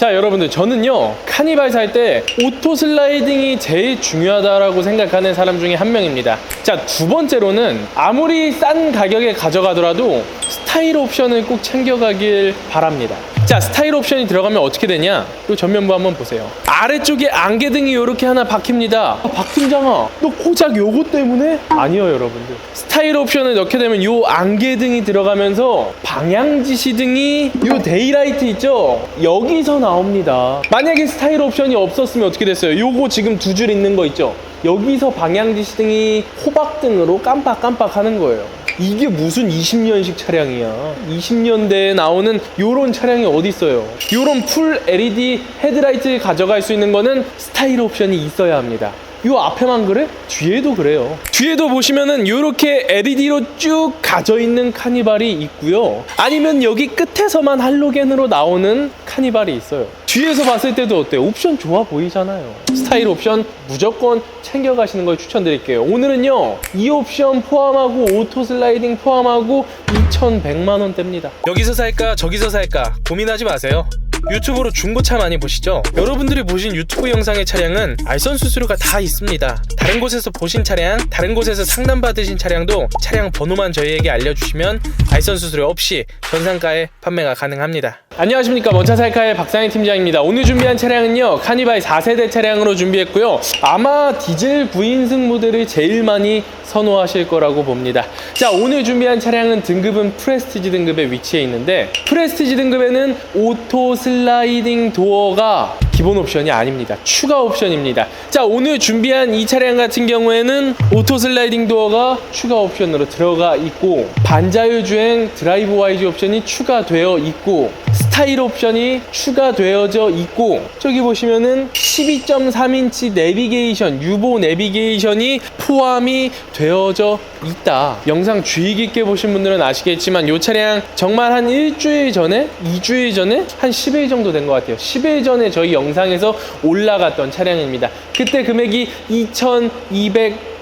자 여러분들 저는요 카니발 살 때 오토 슬라이딩이 제일 중요하다라고 생각하는 사람 중에 한 명입니다. 자 두 번째로는 아무리 싼 가격에 가져가더라도 스타일 옵션을 꼭 챙겨가길 바랍니다 자 스타일 옵션이 들어가면 어떻게 되냐? 이 전면부 한번 보세요. 아래쪽에 안개등이 이렇게 하나 박힙니다. 아, 박 팀장아. 너 고작 요거 때문에? 아니요 여러분들. 스타일 옵션을 넣게 되면 요 안개등이 들어가면서 방향지시등이 요 데이라이트 있죠? 여기서 나옵니다. 만약에 스타일 옵션이 없었으면 어떻게 됐어요? 요거 지금 두 줄 있는 거 있죠? 여기서 방향지시등이 호박등으로 깜빡깜빡 하는 거예요 이게 무슨 20년식 차량이야? 20년대에 나오는 요런 차량이 어디 있어요? 요런 풀 LED 헤드라이트 가져갈 수 있는 거는 스타일 옵션이 있어야 합니다 요 앞에만 그래? 뒤에도 그래요. 뒤에도 보시면은 요렇게 LED로 쭉 가져 있는 카니발이 있고요. 아니면 여기 끝에서만 할로겐으로 나오는 카니발이 있어요. 뒤에서 봤을 때도 어때요? 옵션 좋아 보이잖아요. 스타일 옵션 무조건 챙겨가시는 걸 추천드릴게요. 오늘은요, 이 옵션 포함하고 오토 슬라이딩 포함하고 2,100만 원대입니다. 여기서 살까 저기서 살까 고민하지 마세요. 유튜브로 중고차 많이 보시죠? 여러분들이 보신 유튜브 영상의 차량은 알선 수수료가 다 있습니다. 다른 곳에서 보신 차량, 다른 곳에서 상담 받으신 차량도 차량 번호만 저희에게 알려주시면 알선 수수료 없이 전상가에 판매가 가능합니다. 안녕하십니까 먼차살카의 박상희 팀장입니다. 오늘 준비한 차량은요 카니발 4세대 차량으로 준비했고요. 아마 디젤 9인승 모델을 제일 많이 선호하실 거라고 봅니다. 자 오늘 준비한 차량은 등급은 프레스티지 등급에 위치해 있는데 프레스티지 등급에는 오토 슬라이딩 도어가 기본 옵션이 아닙니다. 추가 옵션입니다. 자, 오늘 준비한 이 차량 같은 경우에는 오토 슬라이딩 도어가 추가 옵션으로 들어가 있고 반자율 주행 드라이브 와이즈 옵션이 추가되어 있고 스 타일 옵션이 추가되어져 있고 저기 보시면은 12.3인치 내비게이션 유보 내비게이션이 포함이 되어져 있다. 영상 주의 깊게 보신 분들은 아시겠지만 이 차량 정말 한 일주일 전에 2주일 전에 한 10일 정도 된 것 같아요. 10일 전에 저희 영상에서 올라갔던 차량입니다. 그때 금액이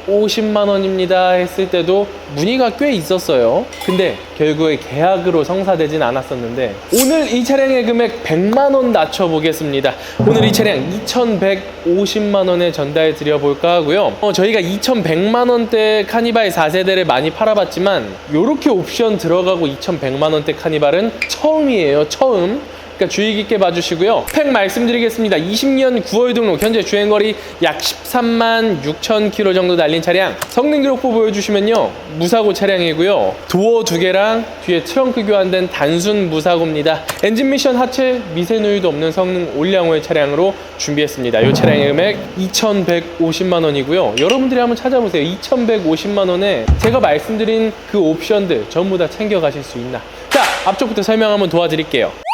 2,250만 원입니다 했을 때도 문의가 꽤 있었어요. 근데 결국에 계약으로 성사되진 않았었는데 오늘 이 차량의 금액 100만 원 낮춰 보겠습니다. 오늘 이 차량 2,150만 원에 전달 드려 볼까 하고요. 어, 저희가 2,100만 원대 카니발 4세대를 많이 팔아봤지만 이렇게 옵션 들어가고 2,100만 원대 카니발은 처음이에요. 처음. 그러니까 주의 깊게 봐주시고요. 팩 말씀드리겠습니다. 20년 9월 등록, 현재 주행거리 약 13만 6천 킬로 정도 달린 차량. 성능 기록부 보여주시면요. 무사고 차량이고요. 도어 두 개랑 뒤에 트렁크 교환된 단순 무사고입니다. 엔진 미션 하체 미세 누유도 없는 성능 올량호의 차량으로 준비했습니다. 이 차량의 금액 2,150만 원이고요. 여러분들이 한번 찾아보세요. 2,150만 원에 제가 말씀드린 그 옵션들 전부 다 챙겨가실 수 있나? 자, 앞쪽부터 설명 한번 도와드릴게요.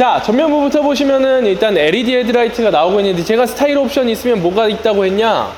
자 전면부부터 보시면은 일단 LED 헤드라이트가 나오고 있는데 제가 스타일 옵션이 있으면 뭐가 있다고 했냐?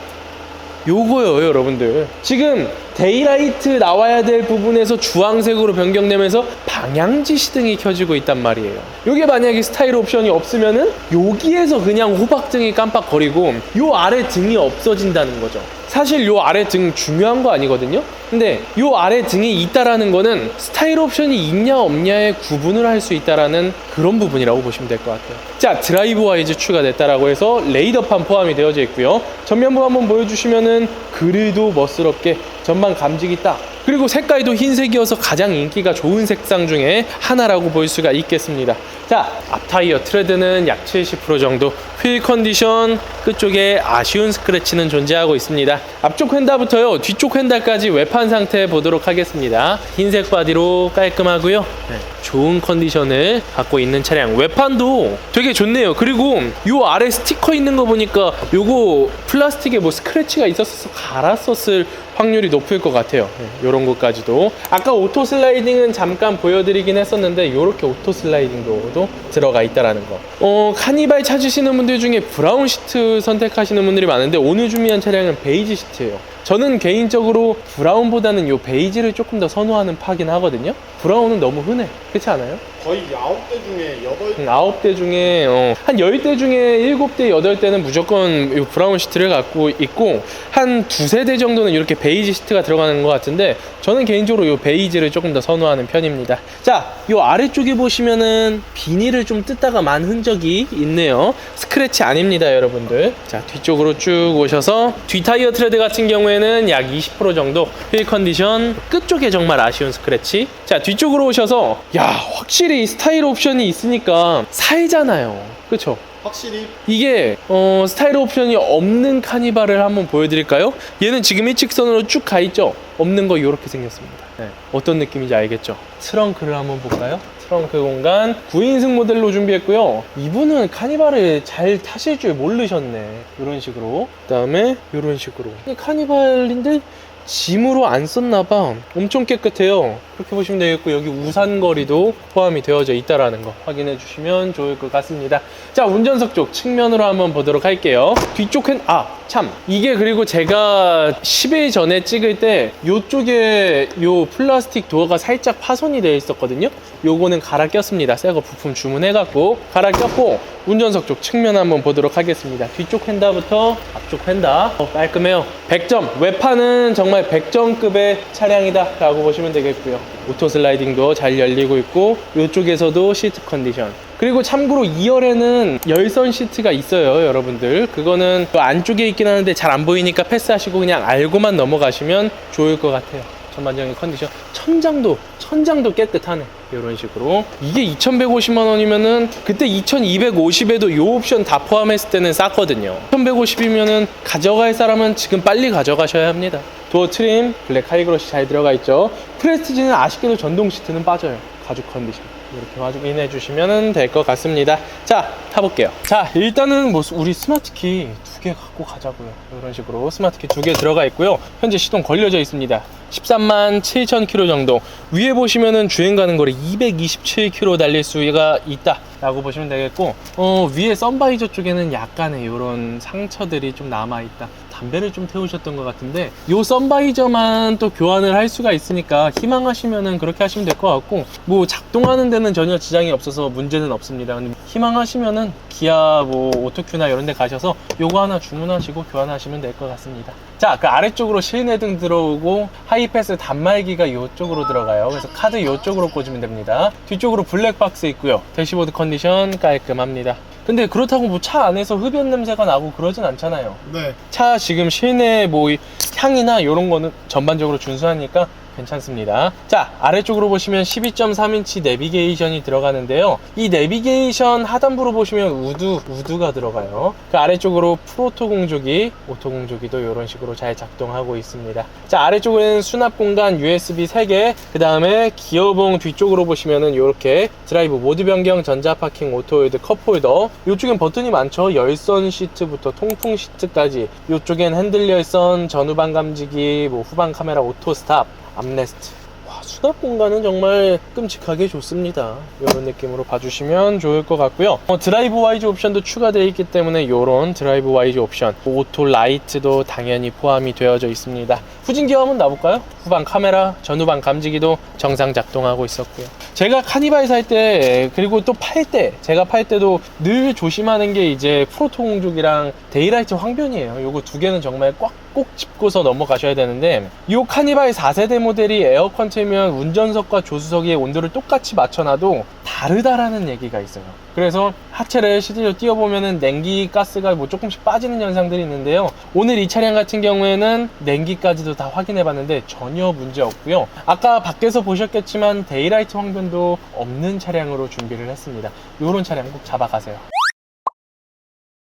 요거요 여러분들. 지금 데이라이트 나와야 될 부분에서 주황색으로 변경되면서 방향지 시등이 켜지고 있단 말이에요. 요게 만약에 스타일 옵션이 없으면은 여기에서 그냥 호박등이 깜빡거리고 요 아래 등이 없어진다는 거죠 사실 요 아래 등 중요한 거 아니거든요. 근데 요 아래 등이 있다라는 거는 스타일 옵션이 있냐 없냐의 구분을 할 수 있다라는 그런 부분이라고 보시면 될 것 같아요. 자 드라이브 와이즈 추가됐다라고 해서 레이더판 포함이 되어져 있고요. 전면부 한번 보여주시면은 그릴도 멋스럽게 전방 감지기 딱 그리고 색깔도 흰색이어서 가장 인기가 좋은 색상 중에 하나라고 볼 수가 있겠습니다. 자 앞타이어 트레드는 약 70% 정도 휠 컨디션 끝쪽에 아쉬운 스크래치는 존재하고 있습니다. 앞쪽 휀다부터요 뒤쪽 휀다까지 외판 상태 보도록 하겠습니다. 흰색 바디로 깔끔하고요. 네, 좋은 컨디션을 갖고 있는 차량. 외판도 되게 좋네요. 그리고 요 아래 스티커 있는 거 보니까 요거 플라스틱에 뭐 스크래치가 있었어서 갈았었을 확률이 높을 것 같아요. 이런 것까지도. 아까 오토 슬라이딩은 잠깐 보여드리긴 했었는데 이렇게 오토 슬라이딩도 들어가 있다라는 거. 어, 카니발 찾으시는 분들 중에 브라운 시트 선택하시는 분들이 많은데 오늘 준비한 차량은 베이지 시트예요 저는 개인적으로 브라운보다는 요 베이지를 조금 더 선호하는 파긴 하거든요. 브라운은 너무 흔해. 그렇지 않아요? 거의 9대 중에 8대 음, 아홉 대 중에 어, 한열대 중에 일곱 대 여덟 대는 무조건 이 브라운 시트를 갖고 있고 한 두세 대 정도는 이렇게 베이지 시트가 들어가는 것 같은데 저는 개인적으로 이 베이지를 조금 더 선호하는 편입니다. 자, 이 아래쪽에 보시면은 비닐을 좀 뜯다가 만 흔적이 있네요. 스크래치 아닙니다, 여러분들. 자, 뒤쪽으로 쭉 오셔서 뒤 타이어 트레드 같은 경우에 는 약 20% 정도 휠 컨디션 끝쪽에 정말 아쉬운 스크래치. 자, 뒤쪽으로 오셔서 야, 확실히 스타일 옵션이 있으니까 살잖아요. 그쵸? 확실히 이게 어, 스타일 옵션이 없는 카니발을 한번 보여드릴까요? 얘는 지금 일직선으로 쭉 가 있죠. 없는 거 이렇게 생겼습니다. 네. 어떤 느낌인지 알겠죠? 트렁크를 한번 볼까요? 트렁크 공간 9인승 모델로 준비했고요. 이분은 카니발을 잘 타실 줄 모르셨네. 이런 식으로. 그 다음에 이런 식으로. 이 카니발인데 짐으로 안 썼나봐. 엄청 깨끗해요. 그렇게 보시면 되겠고 여기 우산거리도 포함이 되어져 있다라는 거 확인해 주시면 좋을 것 같습니다. 자 운전석 쪽 측면으로 한번 보도록 할게요. 뒤쪽 핸, 아참 이게 그리고 제가 10일 전에 찍을 때 요쪽에 요 플라스틱 도어가 살짝 파손이 되어 있었거든요. 요거는 갈아 꼈습니다. 새거 부품 주문해갖고 갈아 꼈고 운전석 쪽 측면 한번 보도록 하겠습니다. 뒤쪽 휀다부터 앞쪽 휀다 어, 깔끔해요. 100점 외판은 정말 100점급의 차량이다 라고 보시면 되겠고요. 오토 슬라이딩도 잘 열리고 있고 이쪽에서도 시트 컨디션. 그리고 참고로 2열에는 열선 시트가 있어요 여러분들. 그거는 그 안쪽에 있긴 하는데 잘 안 보이니까 패스하시고 그냥 알고만 넘어가시면 좋을 것 같아요 전반적인 컨디션. 천장도 천장도 깨끗하네. 이런 식으로. 이게 2150만 원이면은 그때 2250에도 요 옵션 다 포함했을 때는 쌌거든요. 1150이면은 가져갈 사람은 지금 빨리 가져가셔야 합니다. 도어 트림 블랙 하이그로시 잘 들어가 있죠? 프레스티지는 아쉽게도 전동 시트는 빠져요. 가죽 컨디션. 이렇게 확인해 주시면 될 것 같습니다. 자 타볼게요. 자 일단은 뭐 우리 스마트키 두 개 갖고 가자고요. 이런 식으로 스마트키 두 개 들어가 있고요. 현재 시동 걸려져 있습니다 13만 7천 킬로 정도. 위에 보시면은 주행 가는 거리 227km 달릴 수가 있다. 라고 보시면 되겠고 어, 위에 썬바이저 쪽에는 약간의 이런 상처들이 좀 남아 있다 담배를 좀 태우셨던 것 같은데 요 썬바이저만 또 교환을 할 수가 있으니까 희망하시면은 그렇게 하시면 될 것 같고 뭐 작동하는 데는 전혀 지장이 없어서 문제는 없습니다. 근데 희망하시면은 기아 뭐 오토큐나 이런 데 가셔서 요거 하나 주문하시고 교환하시면 될 것 같습니다. 자 그 아래쪽으로 실내 등 들어오고 하이패스 단말기가 이쪽으로 들어가요. 그래서 카드 이쪽으로 꽂으면 됩니다. 뒤쪽으로 블랙박스 있고요. 대시보드 컨디션 깔끔합니다 근데 그렇다고 뭐 차 안에서 흡연 냄새가 나고 그러진 않잖아요. 네. 차 지금 실내 뭐 향이나 이런 거는 전반적으로 준수하니까 괜찮습니다. 자, 아래쪽으로 보시면 12.3인치 내비게이션이 들어가는데요. 이 내비게이션 하단부로 보시면 우드, 우드가 들어가요. 그 아래쪽으로 프로토 공조기, 오토 공조기도 이런 식으로 잘 작동하고 있습니다. 자, 아래쪽에는 수납 공간 USB 3개, 그 다음에 기어봉 뒤쪽으로 보시면은 이렇게 드라이브 모드 변경, 전자 파킹, 오토홀드, 컵홀더. 이쪽엔 버튼이 많죠. 열선 시트부터 통풍 시트까지. 이쪽엔 핸들 열선, 전후방 감지기, 뭐 후방 카메라 오토 스탑, 암레스트. 와, 수납 공간은 정말 끔찍하게 좋습니다. 이런 느낌으로 봐주시면 좋을 것 같고요. 어, 드라이브 와이즈 옵션도 추가되어 있기 때문에 이런 드라이브 와이즈 옵션, 오토 라이트도 당연히 포함이 되어져 있습니다. 후진기어 한번 놔볼까요? 후방 카메라, 전후방 감지기도 정상 작동하고 있었고요. 제가 카니발 살 때 그리고 또 팔 때 제가 팔 때도 늘 조심하는 게 이제 프로토 공족이랑 데이라이트 황변이에요. 요거 두 개는 정말 꽉 꼭 짚고서 넘어가셔야 되는데 이 카니발 4세대 모델이 에어컨 틀면 운전석과 조수석의 온도를 똑같이 맞춰놔도 다르다라는 얘기가 있어요. 그래서 하체를 실제로 띄워보면은 냉기 가스가 뭐 조금씩 빠지는 현상들이 있는데요. 오늘 이 차량 같은 경우에는 냉기까지도 다 확인해 봤는데 전혀 문제 없고요. 아까 밖에서 보셨겠지만 데이라이트 황변도 없는 차량으로 준비를 했습니다. 이런 차량 꼭 잡아가세요.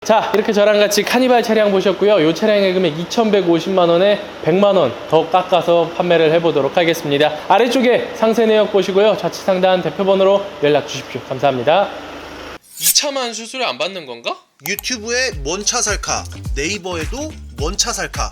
자 이렇게 저랑 같이 카니발 차량 보셨고요. 이 차량의 금액 2150만원에 100만원 더 깎아서 판매를 해보도록 하겠습니다. 아래쪽에 상세 내역 보시고요. 좌측 상단 대표번호로 연락 주십시오. 감사합니다. 이 차만 수수료 안 받는 건가? 유튜브에 뭔 차 살까? 네이버에도 뭔 차 살까